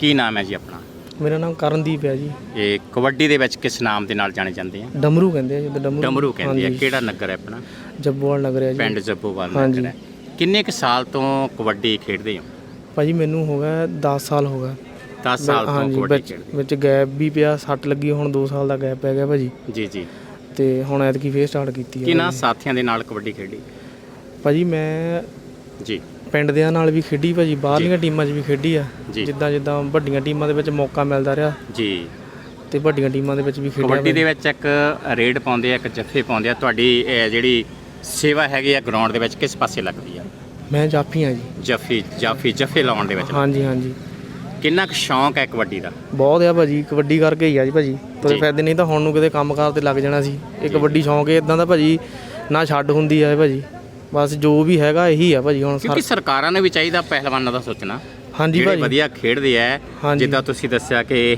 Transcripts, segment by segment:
ਕੀ ਨਾਮ ਹੈ ਜੀ ਆਪਣਾ? ਮੇਰਾ ਨਾਮ ਕਰਨਦੀਪ ਹੈ ਜੀ। ਇਹ ਕਬੱਡੀ ਦੇ ਵਿੱਚ ਕਿਸ ਨਾਮ ਦੇ ਨਾਲ ਜਾਣੇ ਜਾਂਦੇ ਆ? ਡਮਰੂ ਕਹਿੰਦੇ ਆ ਜਿੱਦਾਂ ਡਮਰੂ। ਡਮਰੂ ਕਹਿੰਦੇ ਆ। ਹਾਂਜੀ, ਕਿਹੜਾ ਨਗਰ ਹੈ ਆਪਣਾ? ਜੱਬੋਵਾਲ ਨਗਰ ਹੈ ਜੀ। ਪਿੰਡ ਜੱਬੋਵਾਲ ਹਾਂਜੀ। ਨਗਰ ਹੈ। ਕਿੰਨੇ ਕੁ ਸਾਲ ਤੋਂ ਕਬੱਡੀ ਖੇਡਦੇ ਹੋ? ਭਾਜੀ ਮੈਨੂੰ ਹੋ ਗਿਆ 10 ਸਾਲ ਹੋ ਗਿਆ। 10 ਸਾਲ ਤੋਂ ਕਬੱਡੀ ਵਿੱਚ ਖੇਡਦੇ ਵਿੱਚ ਗੈਪ ਵੀ ਪਿਆ ਸੱਟ ਲੱਗੀ ਹੁਣ 2 ਸਾਲ ਦਾ ਗੈਪ ਪੈ ਗਿਆ ਭਾਜੀ। ਜੀ ਜੀ। ਤੇ ਹੁਣ ਐਤਕੀ ਫੇਰ ਸਟਾਰਟ ਕੀਤੀ ਹੈ ਕਿਹਨਾਂ। ਸਾਥੀਆਂ ਦੇ ਨਾਲ ਕਬੱਡੀ ਖੇਡੀ? ਭਾਜੀ ਮੈਂ ਜੀ। ਪਿੰਡ ਦਿਆਂ ਨਾਲ ਵੀ ਖੇਡੀ ਭਾਜੀ ਬਾਹਰਲੀਆਂ ਟੀਮਾਂ 'ਚ ਵੀ ਖੇਡੀ ਆ। ਜੀ। ਜਿੱਦਾਂ ਜਿੱਦਾਂ ਵੱਡੀਆਂ ਟੀਮਾਂ ਦੇ ਵਿੱਚ ਮੌਕਾ ਮਿਲਦਾ ਰਿਹਾ। ਜੀ। ਤੇ ਵੱਡੀਆਂ ਟੀਮਾਂ ਦੇ ਵਿੱਚ ਵੀ ਖੇਡਿਆ ਕਬੱਡੀ ਦੇ। ਵਿੱਚ ਇੱਕ ਰੇਡ ਪਾਉਂਦੇ ਆ ਇੱਕ ਜੱਫੇ ਪਾਉਂਦੇ ਆ। ਤੁਹਾਡੀ ਇਹ ਜਿਹੜੀ ਸੇਵਾ ਹੈਗੀ ਆ ਗਰਾਊਂਡ ਦੇ ਵਿੱਚ ਕਿਸ ਪਾਸੇ ਲੱਗਦੀ ਆ? ਮੈਂ ਜਾਫੀ ਆ ਜੀ। ਜੱਫੀ ਜਾਫੀ ਜੱਫੇ ਲਾਉਣ ਦੇ ਵਿੱਚ। ਹਾਂਜੀ ਹਾਂਜੀ। ਕਿੰਨਾ ਕੁ ਸ਼ੌਂਕ ਹੈ ਕਬੱਡੀ ਦਾ? ਬਹੁਤ ਆ ਭਾਜੀ ਕਬੱਡੀ ਕਰਕੇ ਹੀ ਆ ਜੀ ਭਾਜੀ। ਤੁਰੇ ਜੀ। ਫਾਇਦੇ ਨਹੀਂ ਤਾਂ ਹੁਣ ਨੂੰ ਕਿਤੇ ਕੰਮਕਾਰ ਤੇ ਲੱਗ ਜਾਣਾ ਸੀ। ਇਹ ਕਬੱਡੀ ਸ਼ੌਂਕ ਹੈ ਇਦਾਂ ਦਾ ਭਾਜੀ ਨਾ ਛੱਡ ਹੁੰਦੀ ਆ ਇਹ ਭਾਜੀ। ਬਸ ਜੋ ਵੀ ਹੈਗਾ ਇਹੀ ਆ ਭਾਜੀ ਹੁਣ ਕਿਉਂਕਿ ਸਰ- ਸਰਕਾਰਾਂ ਨੇ ਵੀ ਚਾਹੀਦਾ ਪਹਿਲਵਾਨਾਂ ਦਾ ਸੋਚਣਾ। ਹਾਂਜੀ ਜਿਹੜੇ ਭਾਜੀ। ਵਧੀਆ ਖੇਡਦੇ ਆ ਹਾਂਜੀ। ਜਿੱਦਾਂ ਤੁਸੀਂ ਦੱਸਿਆ ਕਿ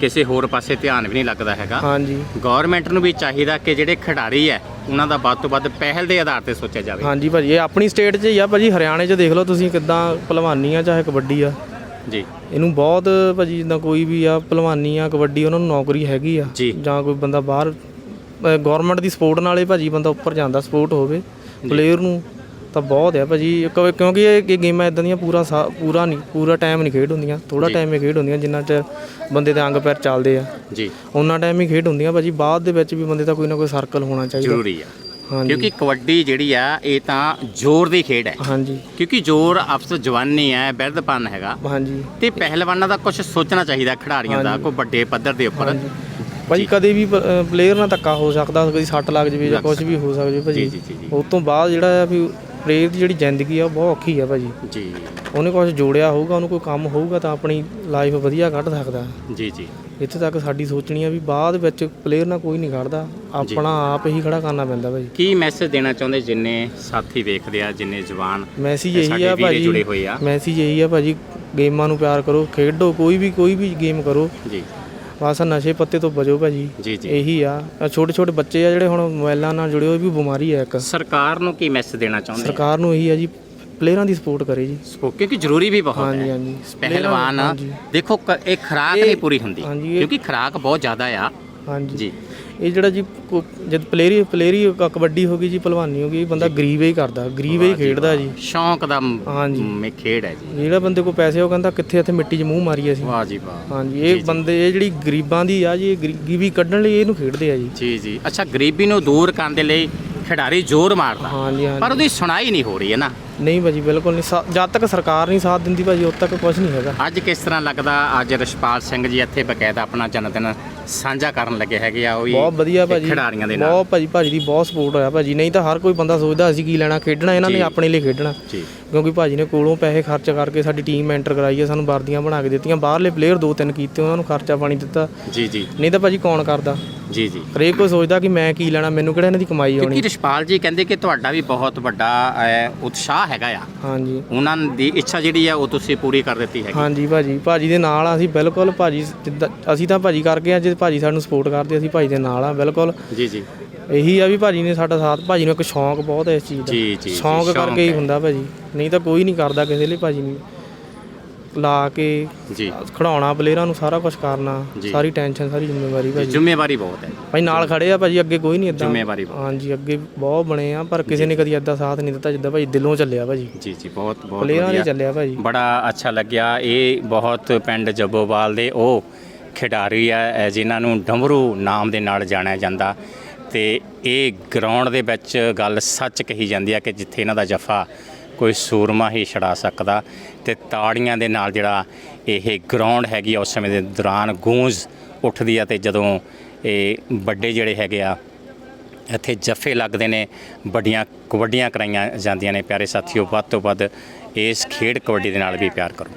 ਕਿਸੇ ਹੋਰ ਪਾਸੇ ਧਿਆਨ ਵੀ ਨਹੀਂ ਲੱਗਦਾ ਹੈਗਾ। ਹਾਂਜੀ। ਗਵਰਨਮੈਂਟ ਨੂੰ ਵੀ ਚਾਹੀਦਾ ਕਿ ਜਿਹੜੇ ਖਿਡਾਰੀ ਆ ਉਹਨਾਂ ਦਾ ਵੱਧ ਤੋਂ ਵੱਧ ਪਹਿਲ ਦੇ ਆਧਾਰ ਤੇ ਸੋਚਿਆ ਜਾਵੇ। ਹਾਂਜੀ ਭਾਜੀ ਇਹ ਆਪਣੀ ਸਟੇਟ 'ਚ ਹੀ ਆ ਭਾਜੀ ਹਰਿਆਣੇ 'ਚ ਦੇਖ ਲਓ ਤੁਸੀਂ ਕਿੱਦਾਂ ਭਲਵਾਨੀ ਆ ਚਾਹੇ ਕਬੱਡੀ ਆ। ਜੀ। ਇਹਨੂੰ ਬਹੁਤ ਭਾਜੀ ਜਿੱਦਾਂ ਕੋਈ ਵੀ ਆ ਭਲਵਾਨੀ ਆ ਕਬੱਡੀ ਉਹਨਾਂ ਨੂੰ ਨੌਕਰੀ ਹੈਗੀ ਆ। ਜੀ। ਜਾਂ ਕੋਈ ਬੰਦਾ ਬਾਹਰ ਗਵਰਨਮੈਂਟ ਦੀ ਸਪੋਰਟ ਨਾਲੇ ਭਾਜੀ ਬੰਦਾ ਉੱਪਰ ਜਾਂਦਾ ਸਪੋਰਟ ਹੋਵੇ। ਪਲੇਅਰ ਨੂੰ ਤਾਂ ਬਹੁਤ ਆ ਭਾਜੀ। ਕਿਉਂ- ਕਿਉਂਕਿ ਇਹ ਇਹ ਗੇਮਾਂ ਇਦਾਂ ਦੀਆਂ ਪੂਰਾ ਸਾ- ਪੂਰਾ ਨਹੀਂ ਪੂਰਾ ਟਾਈਮ ਨਹੀਂ ਖੇਡ ਹੁੰਦੀਆਂ। ਥੋੜਾ। ਟਾਈਮ ਹੀ ਖੇਡ ਹੁੰਦੀਆਂ ਜਿੰਨਾ ਚ ਬੰਦੇ ਦੇ ਅੰਗ ਪੈਰ ਚੱਲਦੇ ਆ। ਜੀ। ਉਹਨਾਂ ਟਾਈਮ ਹੀ ਖੇਡ ਹੁੰਦੀਆਂ ਭਾਜੀ। ਬਾਅਦ ਦੇ ਵਿੱਚ ਵੀ ਬੰਦੇ ਦਾ ਕੋਈ ਨਾ ਕੋਈ ਸਰਕਲ ਹੋਣਾ ਚਾਹੀਦਾ। ਜ਼ਰੂਰੀ ਆ। ਹਾਂਜੀ। ਕਿਉਂਕਿ ਕਬੱਡੀ ਜਿਹੜੀ ਆ ਇਹ ਤਾਂ ਜ਼ੋਰ ਦੀ ਖੇਡ ਹੈ। ਹਾਂਜੀ। ਕਿਉਂਕਿ ਜ਼ੋਰ ਅਫਸ ਜਵਾਨੀ ਹੈ ਬਿਰਧਪਨ ਹੈਗਾ। ਹਾਂਜੀ। ਤੇ ਪਹਿਲਵਾਨਾਂ ਦਾ ਕੁਝ ਸੋਚਣਾ ਚਾਹੀਦਾ ਖਿਡਾਰੀਆਂ ਦਾ। ਕੋਈ ਵੱਡੇ ਪੱਧਰ ਦੇ ਉੱਪਰ। ਭਾਜੀ ਕਦੇ ਵੀ ਪਲੇਅਰ ਨਾਲ ਧੱਕਾ ਹੋ ਸਕਦਾ ਕਦੀ ਸੱਟ ਲੱਗ ਜਵੇ ਜਾਂ ਕੁਝ ਵੀ ਹੋ ਸਕਦਾ ਭਾਜੀ ਜੀ ਜੀ ਜੀ ਜੀ। ਉਸ ਤੋਂ ਬਾਅਦ ਜਿਹੜਾ ਆ ਵੀ ਪਲੇਅਰ ਦੀ ਜਿਹੜੀ ਜ਼ਿੰਦਗੀ ਆ ਉਹ ਬਹੁਤ ਔਖੀ ਆ ਭਾਜੀ ਜੀ। ਉਹਨੇ ਕੁਝ ਜੋੜਿਆ ਹੋਊਗਾ ਉਹਨੂੰ ਕੋਈ ਕੰਮ ਹੋਊਗਾ ਤਾਂ ਆਪਣੀ ਲਾਈਫ ਵਧੀਆ ਕੱਢ ਸਕਦਾ। ਜੀ ਜੀ। ਇੱਥੇ ਤੱਕ ਸਾਡੀ ਸੋਚਣੀ ਆ ਵੀ ਬਾਅਦ ਵਿੱਚ ਪਲੇਅਰ ਨਾਲ ਕੋਈ ਨਹੀਂ ਖੜਦਾ ਆਪਣਾ ਆਪ ਹੀ ਖੜਾ ਕਰਨਾ ਪੈਂਦਾ ਭਾਜੀ ਕੀ ਮੈਸੇਜ ਦੇਣਾ ਚਾਹੁੰਦੇ ਜਿੰਨੇ ਸਾਥੀ ਵੇਖਦੇ ਆ ਜਿੰਨੇ ਜਵਾਨ ਮੈਸੇਜ ਇਹੀ ਆ ਭਾਜੀ ਜੁੜੇ ਹੋਏ ਆ। ਮੈਸੇਜ ਇਹੀ ਆ ਭਾਜੀ ਗੇਮਾਂ ਨੂੰ ਪਿਆਰ ਕਰੋ ਖੇਡੋ ਕੋਈ ਵੀ ਕੋਈ ਵੀ ਗੇਮ ਕਰੋ। ਜੀ। ਬਸ ਨਸ਼ੇ ਪੱਤੇ ਤੋਂ ਬਚੋ ਭਾਜੀ। ਜੀ ਜੀ। ਇਹੀ ਆ। ਛੋਟੇ ਛੋਟੇ ਬੱਚੇ ਆ ਜਿਹੜੇ ਹੁਣ ਮੋਬਾਈਲਾਂ ਨਾਲ ਜੁੜੇ ਹੋਏ ਵੀ ਬਿਮਾਰੀ ਆ ਇੱਕ। ਸਰਕਾਰ ਨੂੰ ਕੀ ਮੈਸੇਜ ਦੇਣਾ ਚਾਹੁੰਦੇ ਸਰਕਾਰ ਨੂੰ ਇਹੀ ਆ ਜੀ ਪਲੇਅਰਾਂ ਦੀ ਸਪੋਰਟ ਕਰੇ ਜੀ। ਸੋ ਕਿਉਂਕਿ ਜ਼ਰੂਰੀ ਵੀ ਬਹੁਤ ਹਾਂਜੀ ਹੈ। ਹਾਂਜੀ। ਪਹਿਲਵਾਨ ਹਾਂਜੀ। ਦੇਖੋ ਕ- ਇਹ ਖਰਾਕ ਨਹੀਂ ਪੂਰੀ ਹੁੰਦੀ ਹਾਂਜੀ, ਇਹ- ਕਿਉਂਕਿ ਖਰਾਕ ਬਹੁਤ ਜ਼ਿਆਦਾ ਆ। ਹਾਂਜੀ। ਜੀ। ਇਹ ਜਿਹੜਾ ਜੀ ਕੋ- ਜਦ ਪਲੇਅਰੀ ਪਲੇਅਰੀ ਕ- ਕਬੱਡੀ ਹੋ ਗਈ ਜੀ ਭਲਵਾਨੀ ਹੋ ਗਈ ਬੰਦਾ ਗਰੀਬ ਹੀ ਕਰਦਾ ਗਰੀਬ ਹੀ ਖੇਡਦਾ ਜੀ। ਸ਼ੌਂਕ ਦਾ ਮ- ਹਾਂਜੀ। ਮ- ਖੇਡ ਹੈ ਜੀ। ਜਿਹੜਾ ਬੰਦੇ ਕੋ ਪੈਸੇ ਉਹ ਕਹਿੰਦਾ ਕਿੱਥੇ ਇੱਥੇ ਮਿੱਟੀ 'ਚ ਮੂੰਹ ਮਾਰੀਏ ਅਸੀਂ? ਵਾਹ ਜੀ ਵਾਹ। ਹਾਂਜੀ ਇਹ ਬੰਦੇ ਇਹ ਜਿਹੜੀ ਗਰੀਬਾਂ ਦੀ ਆ ਜੀ ਇਹ ਗਰੀਬੀ ਕੱਢਣ ਲਈ ਇਹਨੂੰ ਖੇਡਦੇ ਆ ਜੀ। ਜੀ ਜੀ। ਅੱਛਾ ਗਰੀਬੀ ਨੂੰ ਦੂਰ ਕਰਨ ਦੇ ਲਈ ਖਿਡਾਰੀ ਜ਼ੋਰ ਮਾਰਦਾ। ਹਾਂਜੀ ਹਾਂਜੀ। ਪਰ ਉਹਦੀ ਸੁਣਾਈ ਨਹੀਂ ਹੋ ਰਹੀ ਹੈ ਨਾ। ਨਹੀਂ ਭਾਜੀ ਬਿਲਕੁਲ ਨਹੀਂ। ਸਾ- ਜਦ ਤੱਕ ਸਰਕਾਰ ਨਹੀਂ ਸਾਥ ਦਿੰਦੀ ਭਾਜੀ ਉਦ ਤੱਕ ਕੁਝ ਨਹੀਂ ਹੈਗਾ। ਅੱਜ ਕਿਸ ਤਰ੍ਹਾਂ ਲੱਗਦਾ? ਅੱਜ ਰਸ਼ਪਾਲ ਸਿੰਘ ਜੀ ਇੱਥੇ ਬਕਾਇਦਾ ਆਪਣਾ ਜਨਮ ਦਿਨ ਸਾਂਝਾ ਕਰਨ ਲੱਗੇ ਹੈਗੇ ਆ ਉਹ ਵੀ ਬਹੁਤ ਵਧੀਆ ਭਾਜੀ ਖਿਡਾਰੀਆਂ ਦੇ ਨਾਲ। ਬਹੁਤ ਭਾਜੀ ਭਾਜੀ ਦੀ ਬਹੁਤ ਸਪੋਰਟ ਹੋਇਆ ਭਾਜੀ। ਨਹੀਂ ਤਾਂ ਹਰ ਕੋਈ ਬੰਦਾ ਸੋਚਦਾ ਅਸੀਂ ਕੀ ਲੈਣਾ ਖੇਡਣਾ ਇਹਨਾਂ ਨੇ। ਆਪਣੇ ਲਈ ਖੇਡਣਾ। ਕਿਉਂਕਿ ਭਾਜੀ ਨੇ ਕੋਲੋਂ ਪੈਸੇ ਖਰਚ ਕਰਕੇ ਸਾਡੀ ਟੀਮ ਐਂਟਰ ਕਰਾਈ ਹੈ ਸਾਨੂੰ ਵਰਦੀਆਂ ਬਣਾ ਕੇ ਦਿੱਤੀਆਂ। ਬਾਹਰਲੇ ਪਲੇਅਰ ਦੋ ਤਿੰਨ ਕੀਤੇ ਉਹਨਾਂ ਨੂੰ ਖਰਚਾ ਪਾਣੀ ਦਿੱਤਾ। ਜੀ ਜੀ। ਨਹੀਂ ਤਾਂ ਭਾਜੀ ਕੌਣ ਕਰਦਾ? ਜੀ ਜੀ। ਹਰੇਕ ਕੋਈ ਸੋਚਦਾ ਕਿ ਮੈਂ ਕੀ ਲੈਣਾ ਮੈਨੂੰ ਕਿਹੜਾ ਇਹਨਾਂ ਦੀ ਕਮਾਈ ਆਉਣੀ। ਕਿਉਂਕਿ ਰਸ਼ਪਾਲ ਜੀ ਕਹਿੰਦੇ ਕਿ ਤੁਹਾਡਾ ਵੀ ਬਹੁਤ ਵੱਡਾ ਉਤਸ਼ਾਹ ਹੈਗਾ ਆ। ਹਾਂਜੀ। ਉਹਨਾਂ ਦੀ ਇੱਛਾ ਜਿਹੜੀ ਆ ਉਹ ਤੁਸੀਂ ਪੂਰੀ ਕਰ ਦਿੱਤੀ ਹੈਗੀ। ਹਾਂਜੀ ਭਾਜੀ। ਭਾਜੀ ਦੇ ਨਾਲ ਅਸੀਂ ਬਿਲਕੁਲ ਭਾਜੀ ਅਸੀਂ ਤਾਂ ਭਾਜੀ ਕਰਕੇ ਆ ਜੇ ਭਾਜੀ ਸਾਨੂੰ ਸਪੋਰਟ ਕਰਦੇ ਅਸੀਂ ਭਾਜੀ ਦੇ ਨਾਲ ਆ ਬਿਲਕੁਲ। ਜੀ ਜੀ। ਇਹੀ ਆ ਵੀ ਭਾਜੀ ਨੇ ਸਾਡਾ ਸਾਥ ਭਾਜੀ ਨੂੰ ਇੱਕ ਸ਼ੌਂਕ ਬਹੁਤ ਹੈ ਇਸ ਚੀਜ਼ ਦਾ। ਜੀ, ਜੀ, ਜੀ, ਸ਼ੌਂਕ ਸ਼ੌਂਕ ਕਰਕੇ ਹੀ ਹੈ। ਹੁੰਦਾ ਭਾਜੀ। ਨਹੀਂ ਤਾਂ ਕੋਈ ਨਹੀਂ ਕਰਦਾ ਕਿਸੇ ਲਈ ਭਾਜੀ ਨੂੰ। ਲਾ ਕੇ ਜੀ। ਖੜਾਉਣਾ ਪਲੇਅਰਾਂ ਨੂੰ ਸਾਰਾ ਕੁਝ ਕਰਨਾ ਜੀ। ਸਾਰੀ ਟੈਨਸ਼ਨ ਸਾਰੀ ਜ਼ਿੰਮੇਵਾਰੀ ਜੀ, ਭਾਜੀ। ਜ਼ਿੰਮੇਵਾਰੀ ਬਹੁਤ ਹੈ। ਭਾਈ ਨਾਲ ਖੜੇ ਆ ਭਾਜੀ ਅੱਗੇ ਕੋਈ ਨਹੀਂ ਇਦਾਂ ਜ਼ਿੰਮੇਵਾਰੀ ਬਹੁਤ। ਹਾਂਜੀ ਅੱਗੇ ਬਹੁਤ ਬਣੇ ਆ ਪਰ ਕਿਸੇ ਨੇ ਕਦੀ ਏਦਾਂ ਸਾਥ ਨਹੀਂ ਦਿੱਤਾ ਜਿੱਦਾਂ ਭਾਜੀ ਦਿਲੋਂ ਚੱਲਿਆ ਭਾਜੀ। ਜੀ ਜੀ ਬਹੁਤ ਬਹੁਤ ਪਲੇਅਰਾਂ ਵਧੀਆ। ਚੱਲਿਆ ਭਾਜੀ। ਬੜਾ ਅੱਛਾ ਲੱਗਿਆ। ਇਹ ਬਹੁਤ ਪਿੰਡ ਜੱਬੋਵਾਲ ਦੇ ਉਹ ਖਿਡਾਰੀ ਆ ਅ, ਜਿਨ੍ਹਾਂ ਨੂੰ ਡਮਰੂ ਨਾਮ ਦੇ ਨਾਲ ਜਾਣਿਆ ਜਾਂਦਾ। ਤੇ ਇਹ ਗਰਾਊਂਡ ਦੇ ਵਿੱਚ ਗੱਲ ਸੱਚ ਕਹੀ ਜਾਂਦੀ ਆ ਕਿ ਜਿੱਥੇ ਇਹਨਾਂ ਦਾ ਜਫਾ ਕੋਈ ਸੂਰਮਾ ਹੀ ਛੜਾ ਸਕਦਾ। ਤੇ ਤਾੜੀਆਂ ਦੇ ਨਾਲ ਜਿਹੜਾ ਇਹ ਗਰਾਊਂਡ ਹੈਗੀ ਆ ਉਸ ਸਮੇਂ ਦੇ ਦੌਰਾਨ ਗੂੰਜ ਉੱਠਦੀ ਆ ਤੇ ਜਦੋਂ ਇਹ ਵੱਡੇ ਜਿਹੜੇ ਹੈਗੇ ਆ ਇੱਥੇ ਜੱਫੇ ਲੱਗਦੇ ਨੇ ਵੱਡੀਆਂ ਕਬੱਡੀਆਂ ਕਰਾਈਆਂ ਜਾਂਦੀਆਂ ਨੇ। ਪਿਆਰੇ ਸਾਥੀਓ ਵੱਧ ਤੋਂ ਵੱਧ ਇਸ ਖੇਡ ਕਬੱਡੀ ਦੇ ਨਾਲ ਵੀ ਪਿਆਰ ਕਰੋ।